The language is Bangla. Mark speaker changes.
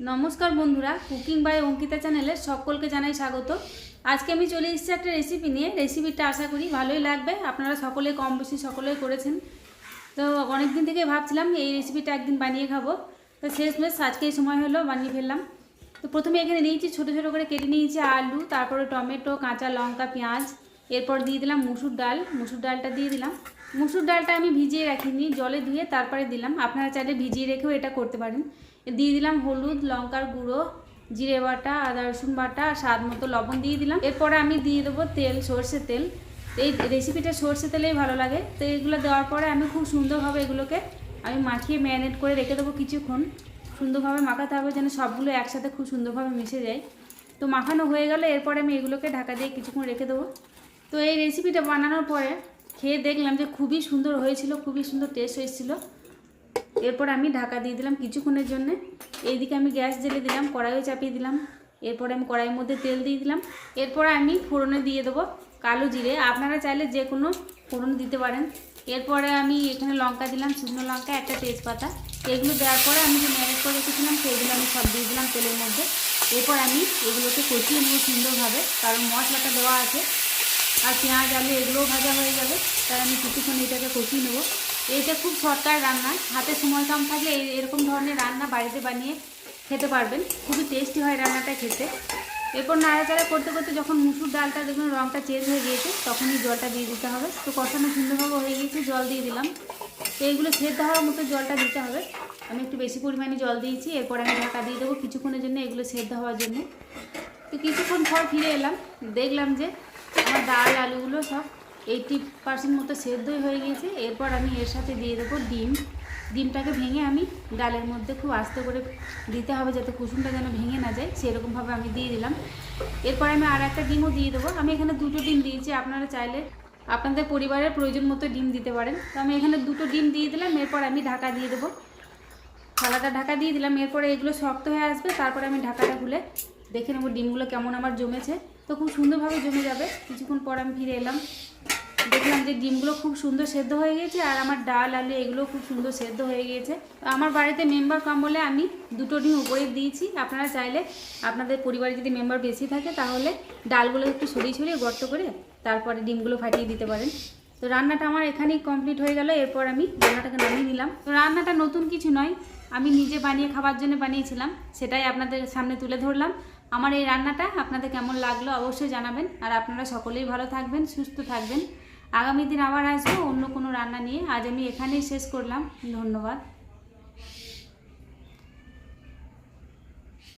Speaker 1: নমস্কার বন্ধুরা, কুকিং বাই অঙ্কিতা চ্যানেলে সকলকে জানাই স্বাগত। আজকে আমি চলে এসেছি একটা রেসিপি নিয়ে। রেসিপিটা আশা করি ভালোই লাগবে। আপনারা সকলে কম বেশি সকলেই করেছেন। তো অনেক দিন থেকে ভাবছিলাম এই রেসিপিটা একদিন বানিয়ে খাব। তো শেষমেশ আজকে এই সময় হলো, বানিয়ে ফেললাম। তো প্রথমে এখানে নিয়েছি ছোটো ছোটো করে কেটে নিয়েছি আলু, তারপরে টমেটো, কাঁচা লঙ্কা, পেঁয়াজ এরপর দিয়ে দিলাম মুসুর ডাল, মুসুর ডালটা দিয়ে দিলাম। মুসুর ডালটা আমি ভিজিয়ে রাখিনি, জলে ধুয়ে তারপরে দিলাম। আপনারা চাইলে ভিজিয়ে রেখেও এটা করতে পারেন। দিয়ে দিলাম হলুদ, লঙ্কার গুঁড়ো, জিরে বাটা, আদা রসুন বাটা, স্বাদ মতো লবণ দিয়ে দিলাম। এরপরে আমি দিয়ে দেবো তেল সর্ষে তেল। এই রেসিপিটা সর্ষে তেলেই ভালো লাগে। তো এগুলো দেওয়ার পরে আমি খুব সুন্দরভাবে এগুলোকে আমি মাখিয়ে ম্যারিনেট করে রেখে দেবো কিছুক্ষণ। সুন্দরভাবে মাখাতে হবে যেন সবগুলো একসাথে খুব সুন্দরভাবে মিশে যায়। তো মাখানো হয়ে গেলে এরপরে আমি এগুলোকে ঢাকা দিয়ে কিছুক্ষণ রেখে দেবো। তো এই রেসিপিটা বানানোর পরে খেয়ে দেখলাম যে খুবই সুন্দর হয়েছিল, খুবই সুন্দর টেস্ট হয়েছিল। এরপর আমি ঢাকা দিয়ে দিলাম কিছুক্ষণের জন্য। এইদিকে আমি গ্যাস জ্বেলে দিলাম, কড়াইও চাপিয়ে দিলাম। এরপরে আমি কড়াইয়ের মধ্যে তেল দিয়ে দিলাম। এরপরে আমি ফোড়নে দিয়ে দেবো কালো জিরে। আপনারা চাইলে যে কোনো ফোড়ন দিতে পারেন। এরপরে আমি এখানে লঙ্কা দিলাম, শুকনো লঙ্কা, একটা তেজপাতা। এগুলো দেওয়ার পরে আমি যে ম্যানেজ করে রেখেছিলাম সেইগুলো আমি সব দিয়ে দিলাম তেলের মধ্যে। এরপর আমি এগুলোকে কষিয়ে নিয়ে সুন্দরভাবে, কারণ মশলাটা দেওয়া আছে। আর পেঁয়াজ, আলু এগুলোও ভাজা হয়ে যাবে। তাই আমি কিছুক্ষণ এটাকে কষিয়ে নেব। এইটা খুব শর্টকাট রান্না। হাতে সময় কম থাকলে এই- এরকম ধরনের রান্না বাড়িতে বানিয়ে খেতে পারবেন। খুবই টেস্টি হয় রান্নাটা খেতে। এরপর নাড়াচাড়া করতে করতে যখন মুসুর ডালটা দেখবেন রঙটা চেঞ্জ হয়ে গিয়েছে, তখনই জলটা দিয়ে দিতে হবে। তো কষানো সুন্দরভাবে হয়ে গিয়েছে, জল দিয়ে দিলাম। তো এইগুলো সেদ্ধ হওয়ার মতো জলটা দিতে হবে। আমি একটু বেশি পরিমাণে জল দিয়েছি, এরপর আমি ঢাকা দিয়ে দেবো কিছুক্ষণের জন্য এগুলো সেদ্ধ হওয়ার জন্য। তো কিছুক্ষণ পর ফিরে এলাম। দেখলাম যে আমার ডাল, আলুগুলো সব এইটটি পার্সেন্ট মতো সেদ্ধই হয়ে গিয়েছে এরপর আমি এর সাথে দিয়ে দেবো ডিম। ডিমটাকে ভেঙে আমি ডালের মধ্যে খুব আস্তে করে দিতে হবে যাতে কুসুমটা যেন ভেঙে না যায়, সেরকমভাবে আমি দিয়ে দিলাম। এরপর আমি আর একটা ডিমও দিয়ে দেবো। আমি এখানে দুটো ডিম দিয়েছি, আপনারা চাইলে আপনাদের পরিবারের প্রয়োজন মতো ডিম দিতে পারেন। তো আমি এখানে দুটো ডিম দিয়ে দিলাম, এরপর আমি ঢাকা দিয়ে দেবো। থালাটা ঢাকা দিয়ে দিলাম, এরপরে এগুলো শক্ত হয়ে আসবে, তারপরে আমি ঢাকাটা খুলে দেখে নেব ডিমগুলো কেমন আমার জমেছে। তো খুব সুন্দরভাবে জমে যাবে, কিছুক্ষণ পর আমি ফিরে এলাম। দেখলাম যে ডিমগুলো খুব সুন্দর সেদ্ধ হয়ে গিয়েছে, আর আমার ডাল, আলু এগুলো খুব সুন্দর সেদ্ধ হয়ে গিয়েছে। আমার বাড়িতে মেম্বার কম বলে আমি দুটো ডিম উপরে দিয়েছি, আপনারা চাইলে আপনাদের পরিবারে যদি মেম্বার বেশি থাকে, তাহলে ডালগুলো একটু সরিয়ে সরিয়ে গর্ত করে তারপরে ডিমগুলো ফাটিয়ে দিতে পারেন। তো রান্নাটা আমার এখানেই কমপ্লিট হয়ে গেল, এরপর আমি রান্নাটাকে নামিয়ে নিলাম। তো রান্নাটা নতুন কিছু নয় আমি নিজে বানিয়ে খাবার জন্য বানিয়েছিলাম, সেটাই আপনাদের সামনে তুলে ধরলাম। আমার এই রান্নাটা আপনাদের কেমন লাগল অবশ্যই জানাবেন, আর আপনারা সকলেই ভালো থাকবেন, সুস্থ থাকবেন। আগামী দিন আবার আসব অন্য কোনো রান্না নিয়ে। আজ আমি এখানেই শেষ করলাম। ধন্যবাদ।